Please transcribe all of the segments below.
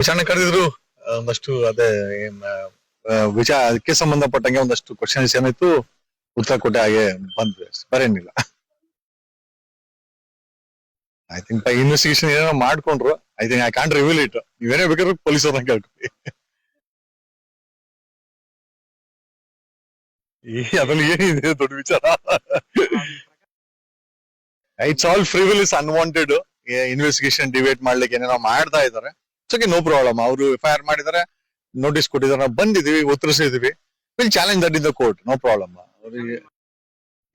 ವಿಚಾರಣೆ ಕರೆದಿದ್ರು? ಒಂದಷ್ಟು ಅದೇ ವಿಚಾರ ಅದಕ್ಕೆ ಸಂಬಂಧಪಟ್ಟಂಗೆ ಒಂದಷ್ಟು ಕ್ವಶನ್ಸ್ ಏನಾಯ್ತು ಉತ್ತರ ಕೊಟ್ಟೆ ಹಾಗೆ ಬಂದ್ವಿ. ಬರೇನಿಲ್ಲ ಐ ಥಿಂಕ್ ಇನ್ವೆಸ್ಟಿಗೇಷನ್ ಏನೋ ಮಾಡ್ಕೊಂಡ್ರು. I think I can't reveal it ನೀವೇನೇ ಬೇಕಾದ್ರೂ ಪೊಲೀಸ್ ಅವ್ರನ್ನ ಕೇಳ್ಕೊಳ್ಳಿ ಈ ಅದ್ರಲ್ಲಿ ಏನಿದೆ ದೊಡ್ಡ ವಿಚಾರ? It's all privileges unwanted investigation debate ಮಾಡ್ಲಿಕ್ಕೆ ಏನೇನೋ ಮಾಡ್ತಾ ಇದಾರೆ ಓಕೆ ನೋ ಪ್ರಾಬ್ಲಮ್ ಅವರು ಎಫ್ ಐ ಆರ್ ಮಾಡಿದಾರೆ ನೋಟಿಸ್ ಕೊಟ್ಟಿದ್ದಾರೆ ನಾವು ಬಂದಿದೀವಿ ಉತ್ತರಿಸಿದೀವಿ will challenge that in the court no problem ಅವರಿಗೆ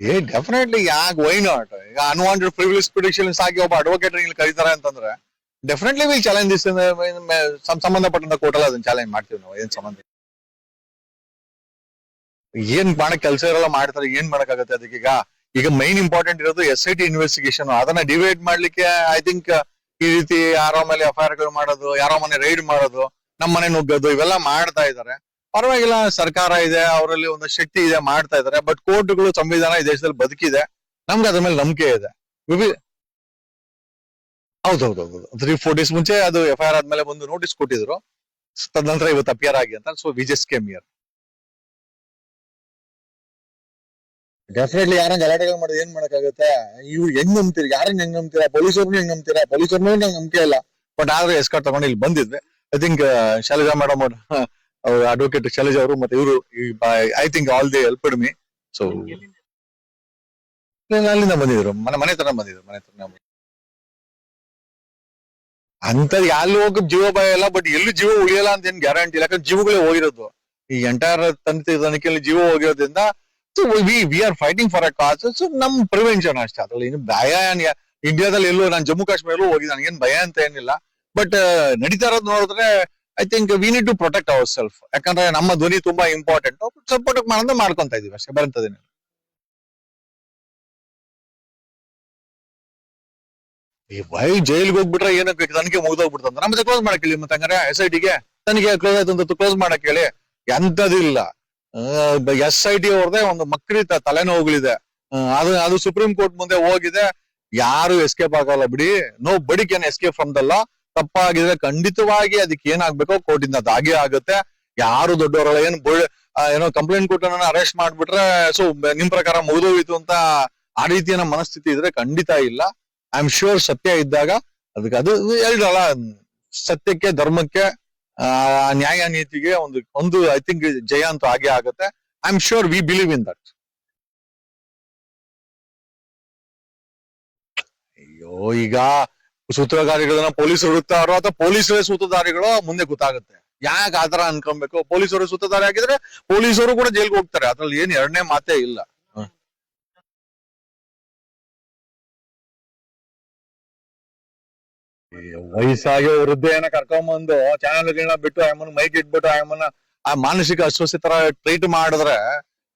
ಏ ಡೆಫಿನೆಟ್ಲಿ ಯಾಕೆ ವೈ ನಾಟ್ ಈಗ ಅನ್ವಾಂಟೆಡ್ ಪ್ರಿವಿಲೇಜ್ ಪ್ರಿಡಿಕ್ಷನ್ಸ್ ಆಗಿ ಒಬ್ಬ ಅಡ್ವೊಕೇಟ್ ಇಲ್ಲಿ ಕರೀತಾರೆ ಅಂತಂದ್ರೆ ಡೆಫಿನೆಟ್ಲಿ ವಿಲ್ ಚಾಲೆಂಜ್ ದಿಸ್ ಸಂಬಂಧಪಟ್ಟಂತ ಕೋರ್ಟ್ ಅಲ್ಲಿ ಅದನ್ನ ಚಾಲೆಂಜ್ ಮಾಡ್ತೀವಿ ನಾವು, ಏನ್ ಸಂಬಂಧ ಏನ್ ಮಾಡಕ್ ಕೆಲಸ ಇರಲ್ಲ, ಮಾಡ್ತಾರೆ, ಏನ್ ಮಾಡಕ್ಕಾಗತ್ತೆ ಅದಕ್ಕೆ ಈಗ ಈಗ ಮೈನ್ ಇಂಪಾರ್ಟೆಂಟ್ ಇರೋದು ಎಸ್ ಐ ಟಿ ಇನ್ವೆಸ್ಟಿಗೇಷನ್ ಅದನ್ನ ಡಿವೈಡ್ ಮಾಡ್ಲಿಕ್ಕೆ ಐ ಥಿಂಕ್ ಈ ರೀತಿ ಯಾರೋ ಮೇಲೆ ಎಫ್ ಐ ಆರ್ ಮಾಡೋದು, ಯಾರೋ ಮನೆ ರೈಡ್ ಮಾಡೋದು ನಮ್ಮ ಮನೆ ನುಗ್ಗೋದು, ಇವೆಲ್ಲ ಮಾಡ್ತಾ ಇದಾರೆ ಪರವಾಗಿಲ್ಲ, ಸರ್ಕಾರ ಇದೆ, ಅವರಲ್ಲಿ ಒಂದು ಶಕ್ತಿ ಇದೆ ಮಾಡ್ತಾ ಇದಾರೆ ಬಟ್ ಕೋರ್ಟ್ಗಳು ಸಂವಿಧಾನ ಈ ದೇಶದಲ್ಲಿ ಬದುಕಿದೆ. ನಮ್ಗೆ ಅದ್ರ ಮೇಲೆ ನಂಬಿಕೆ ಇದೆ. ವಿವಿ- ಹೌದೌದೌದು ತ್ರೀ ಫೋರ್ ಡೇಸ್ ಮುಂಚೆ ಅದು ಎಫ್ ಐ ಆರ್ ಆದ್ಮೇಲೆ ಒಂದು ನೋಟಿಸ್ ಕೊಟ್ಟಿದ್ರು. ತದನಂತರ ಇವತ್ತು ಅಪಿಯರ್ ಆಗಿ ಅಂತ so we just came here definitely ಯಾರನ್ನ ಗಲಾಟೆಗಳು ಮಾಡಿದ್ರೆ ಏನ್ ಮಾಡಕ್ಕಾಗುತ್ತೆ? ಇವ್ರು ಹೆಂಗ್ ನಂಬ್ತೀರಿ? ಯಾರನ್ನ ಹೆಂಗ್ ನಂಬ್ತೀರಾ? ಪೊಲೀಸರ್ನು ಹೆಂಗ್ ನಂಬ್ತೀರಾ? ಪೊಲೀಸರ್ನು ನಂಗೆ ನಂಬಿಕೆ ಇಲ್ಲ. ಬಟ್ ಆದ್ರೆ ಎಸ್ಕಾರ್ ತಗೊಂಡು ಇಲ್ಲಿ ಬಂದಿದ್ರೆ ಐ ಥಿಂಕ್ ಶೈಲಜಾ ಮೇಡಮ್ ಅವ್ರ ಅಡ್ವೊಕೇಟ್ ಶೈಲಜಾ ಅವರು ಮತ್ತೆ ಇವರು I think all the helped me so ಅಲ್ಲಿಂದ ಬಂದಿದ್ರು. ಮನೆ ಮನೆ ತರ ಬಂದಿದ್ರು, ಮನೆ ತರ ಅಂತ ಅಲ್ಲಿ ಹೋಗಿ ಜೀವ ಭಯ ಇಲ್ಲ ಬಟ್ ಎಲ್ಲಿ ಜೀವ ಉಳಿಯಲ್ಲ ಅಂತ ಏನ್ ಗ್ಯಾರಂಟಿ ಇಲ್ಲ. ಯಾಕಂದ್ರೆ ಜೀವಗಳೇ ಹೋಗಿರೋದು. ಈ ಎಂಟೈರ್ ತಂತಿ ತನಿಖೆಯಲ್ಲಿ ಜೀವ ಹೋಗಿರೋದ್ರಿಂದ so we we are fighting for a cause so ನಮ್ ಪ್ರಿವೆನ್ಷನ್ ಅಷ್ಟೇ. ಅದ್ರಲ್ಲಿ ಏನು ಭಯ ಇಂಡಿಯಾದಲ್ಲಿ ಎಲ್ಲೂ ನಾನು ಜಮ್ಮು ಕಾಶ್ಮೀರಲ್ಲೂ ಹೋಗಿ ನನಗೇನು ಭಯ ಅಂತ ಏನಿಲ್ಲ. ಬಟ್ ನಡೀತಾ ಇರೋದು ನೋಡಿದ್ರೆ I think we need to protect our self ಯಾಕಂದ್ರೆ ನಮ್ಮ ಧ್ವನಿ ತುಂಬಾ ಇಂಪಾರ್ಟೆಂಟ್ ಸಪೋರ್ಟ್ ಮಾಡೋದು ಮಾಡ್ಕೊಂತ ಇದೀವಿ ಅಷ್ಟೇ. ಬರ್ತದೆ ಈ ವೈ ಜೈಲ್ಗೆ ಹೋಗ್ಬಿಟ್ರೆ ಏನಕ್ಕೆ ತನಿಖೆ ಮುಗ್ದೋಗ್ಬಿಡ್ತಂದ್ರೆ ನಮ್ಮ ಕ್ಲೋಸ್ ಮಾಡಕ್ಕೆ ಮತ್ತೆ ಹಂಗಾರೆ ಎಸ್ ಐ ಟಿಗೆ ತನಿಖೆ ಕ್ಲೋಸ್ ಆಯ್ತು ಅಂತ ಕ್ಲೋಸ್ ಮಾಡಕ್ಕೆ ಹೇಳಿ. ಎಂತದಿಲ್ಲ. ಎಸ್ ಐ ಟಿ ಅವ್ರದೇ ಒಂದು ಮಕ್ಕಳಿತ ತಲೆನೋವುಗಳಿದೆ. ಅದು ಅದು ಸುಪ್ರೀಂ ಕೋರ್ಟ್ ಮುಂದೆ ಹೋಗಿದೆ. ಯಾರು ಎಸ್ಕೇಪ್ ಆಗಲ್ಲ ಬಿಡಿ. Nobody can escape from ದಲ್ಲ ತಪ್ಪಾಗಿದ್ರೆ ಖಂಡಿತವಾಗಿ ಅದಕ್ಕೆ ಏನಾಗ್ಬೇಕೋ ಕೋರ್ಟಿಂದ ದಾಗಿ ಆಗುತ್ತೆ. ಯಾರು ದೊಡ್ಡವರಲ್ಲ, ಏನು ಏನೋ ಕಂಪ್ಲೇಂಟ್ ಕೊಟ್ಟು ಅರೆಸ್ಟ್ ಮಾಡ್ಬಿಟ್ರೆ, ಸೊ, ನಿಮ್ ಪ್ರಕಾರ ಮುಗಿದೋಯ್ತು ಅಂತ ಆ ರೀತಿಯ ಮನಸ್ಥಿತಿ ಇದ್ರೆ ಖಂಡಿತ ಇಲ್ಲ. ಐ ಆಮ್ ಶೂರ್ ಸತ್ಯ ಇದ್ದಾಗ, ಅದಕ್ಕೆ ಅದು ಹೇಳಿದ್ರಲ್ಲ ಸತ್ಯಕ್ಕೆ ಧರ್ಮಕ್ಕೆ ಆ, ನ್ಯಾಯ ನೀತಿಗೆ ಒಂದು ಒಂದು ಐ ಥಿಂಕ್ ಜಯ ಅಂತ ಆಗೇ ಆಗುತ್ತೆ. I am sure we believe in that ಅಯ್ಯೋ ಈಗ ಸೂತ್ರಧಾರಿಗಳನ್ನ ಪೊಲೀಸರು ಹುಡುಕ್ತಾರೋ ಅಥವಾ ಪೊಲೀಸರೇ ಸೂತ್ರಧಾರಿಗಳು ಮುಂದೆ ಗೊತ್ತಾಗುತ್ತೆ. ಯಾಕೆ ತರ ಅನ್ಕೊಬೇಕು? ಪೊಲೀಸರು ಸೂತ್ರಧಾರಿ ಆಗಿದ್ರೆ ಪೊಲೀಸರು ಕೂಡ ಜೈಲ್ಗೆ ಹೋಗ್ತಾರೆ. ಅದ್ರಲ್ಲಿ ಏನ್ ಎರಡನೇ ಮಾತೇ ಇಲ್ಲ. ವಯಸ್ಸಾಗಿ ವೃದ್ಧೆಯನ್ನ ಕರ್ಕೊಂಬಂದು ಚಾನಲ್ಗಳನ್ನ ಬಿಟ್ಟು ಆಯಮ್ಮನ ಮೈಕ್ ಇಟ್ಬಿಟ್ಟು ಆಯಮ್ಮನ ಆ ಮಾನಸಿಕ ಅಸ್ವಸ್ಥೆ ತರ ಟ್ರೀಟ್ ಮಾಡಿದ್ರೆ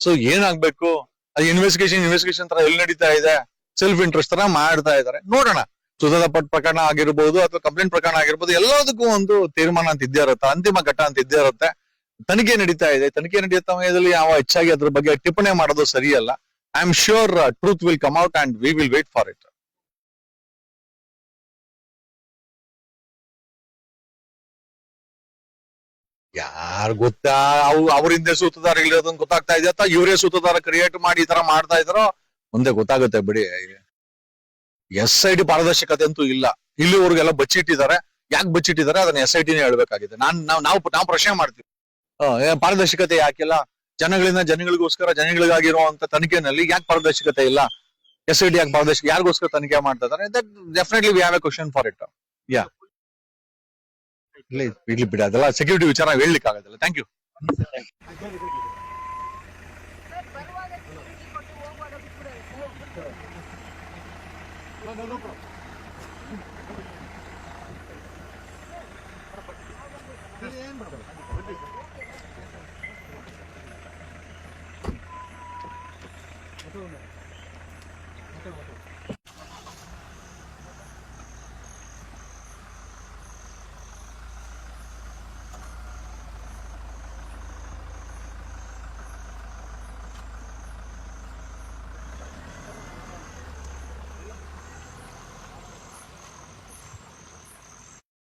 ಸೊ ಏನಾಗ್ಬೇಕು? ಅದು ಇನ್ವೆಸ್ಟಿಗೇಷನ್ ಇನ್ವೆಸ್ಟಿಗೇಷನ್ ತರ ಎಲ್ಲಿ ನಡೀತಾ ಇದೆ? ಸೆಲ್ಫ್ ಇಂಟ್ರೆಸ್ಟ್ ತರ ಮಾಡ್ತಾ ಇದಾರೆ ನೋಡೋಣ. ಸುಧಾದ ಪಟ್ ಪ್ರಕರಣ ಆಗಿರ್ಬೋದು ಅಥವಾ ಕಂಪ್ಲೇಂಟ್ ಪ್ರಕರಣ ಆಗಿರ್ಬೋದು, ಎಲ್ಲದಕ್ಕೂ ಒಂದು ತೀರ್ಮಾನ ಅಂತ ಇದ್ದೇ ಇರುತ್ತೆ ಅಂತಿಮ ಘಟ್ಟ ಅಂತ ಇದ್ದೇ ಇರುತ್ತೆ ತನಿಖೆ ನಡೀತಾ ಇದೆ. ತನಿಖೆ ನಡೆಯುವ ಸಮಯದಲ್ಲಿ ಯಾವ ಹೆಚ್ಚಾಗಿ ಅದ್ರ ಬಗ್ಗೆ ಟಿಪ್ಪಣಿ ಮಾಡೋದು ಸರಿಯಲ್ಲ. I am sure truth will come out and we will wait for it ಯಾರ್ ಗೊತ್ತಾ? ಅವ್ ಅವರಿಂದ ಸೂತದಾರಗಳಿರೋದನ್ನ ಗೊತ್ತಾಗ್ತಾ ಇದೆ ಅಥವಾ ಇವರೇ ಸೂತದಾರ ಕ್ರಿಯೇಟ್ ಮಾಡಿ ಈ ತರ ಮಾಡ್ತಾ ಇದಾರೋ ಮುಂದೆ ಗೊತ್ತಾಗುತ್ತೆ ಬಿಡಿ. ಎಸ್ ಐ ಟಿ ಪಾರದರ್ಶಕತೆ ಅಂತೂ ಇಲ್ಲ. ಇಲ್ಲಿವರೆಗೆಲ್ಲ ಬಚ್ಚಿಟ್ಟಿದ್ದಾರೆ. ಯಾಕೆ ಬಚ್ಚಿಟ್ಟಿದ್ದಾರೆ? ಅದನ್ನ ಎಸ್ ಐ ಟಿನೇ ಹೇಳ್ಬೇಕಾಗಿದೆ. ನಾನ್ ನಾವು ನಾವು ನಾವು ಪ್ರಶ್ನೆ ಮಾಡ್ತೀವಿ. ಪಾರದರ್ಶಕತೆ ಯಾಕಿಲ್ಲ? ಜನಗಳಿಂದ ಜನಗಳಿಗೋಸ್ಕರ ಜನಗಳಿಗಾಗಿರುವಂತ ತನಿಖೆನಲ್ಲಿ ಯಾಕೆ ಪಾರದರ್ಶಕತೆ ಇಲ್ಲ? ಎಸ್ ಐ ಟಿ ಯಾಕೆ ಪಾರದರ್ಶಕ ಯಾರಿಗೋಸ್ಕರ ತನಿಖೆ ಮಾಡ್ತಾ ಇದಾರೆ that definitely we have a question for it ಯಾ இல்ல வீட்ல போயிட்டு அதெல்லாம் செக்யூரிட்டி வச்சாரா வேலுக்காக அதெல்லாம் தேங்க்யூ